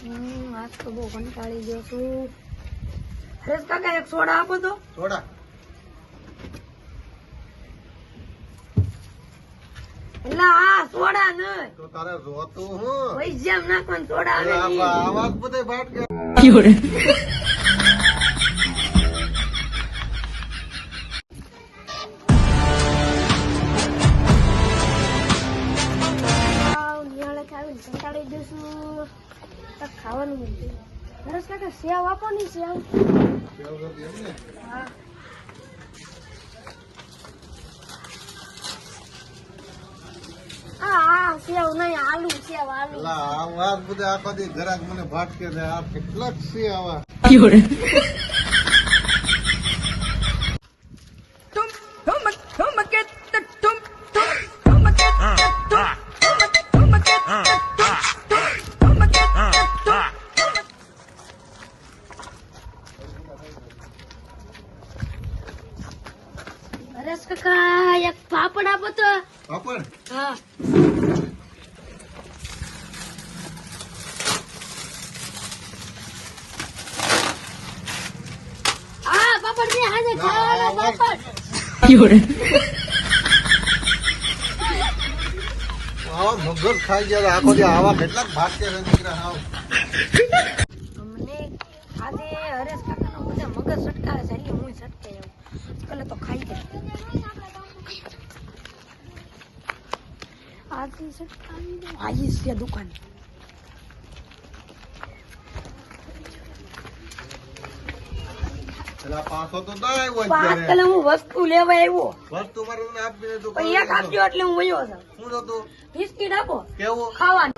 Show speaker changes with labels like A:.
A: હમ, આજ તો બહુ કંટાળી ગયો છું. હરેશ કાકા એક સોડા આપો તો.
B: સોડા.
A: એટલે આ સોડા નહીં
B: તો તારે જોતું હું.
A: પૈસા એમ નાખવાનું સોડા આવે
B: આવાજ બધે ગયા.
A: છું કાંઈક ખાવાનું નથી. હરેશ કાકા સેવ આપો ને સેવ? હા. આ આ સેવ નહીં આલુ સેવ આલુ
B: આ વાત બધે આખો દી ઘરાક મને ભાટકે કે છે આ કેટલાક સેવ આવા.
A: હરેશ કાકા એક પાપડ આપો તો.
B: પાપડ?
A: હા. આ પાપડ દે હાજે ખાવાના પાપડ.
B: આવા મગજ ખાઈ ગયા આખો દી આવા કેટલાક ભાટ કે છે દીકરા હાવ
A: અમને આજે હરેશ કાકાનો બધા મગજ સટકાવે છે એટલે હું સટકે જાઉં કલે તો ખાઈ જાય સટકાવી દઉં આવીશ ત્યાં દુકાન વસ્તુ લેવા આવ્યો.
B: વસ્તુ
A: એક આપજો એટલે હું વયો છું
B: શું હતું
A: બિસ્કીટ આપો.
B: કેવું?
A: ખાવાનું.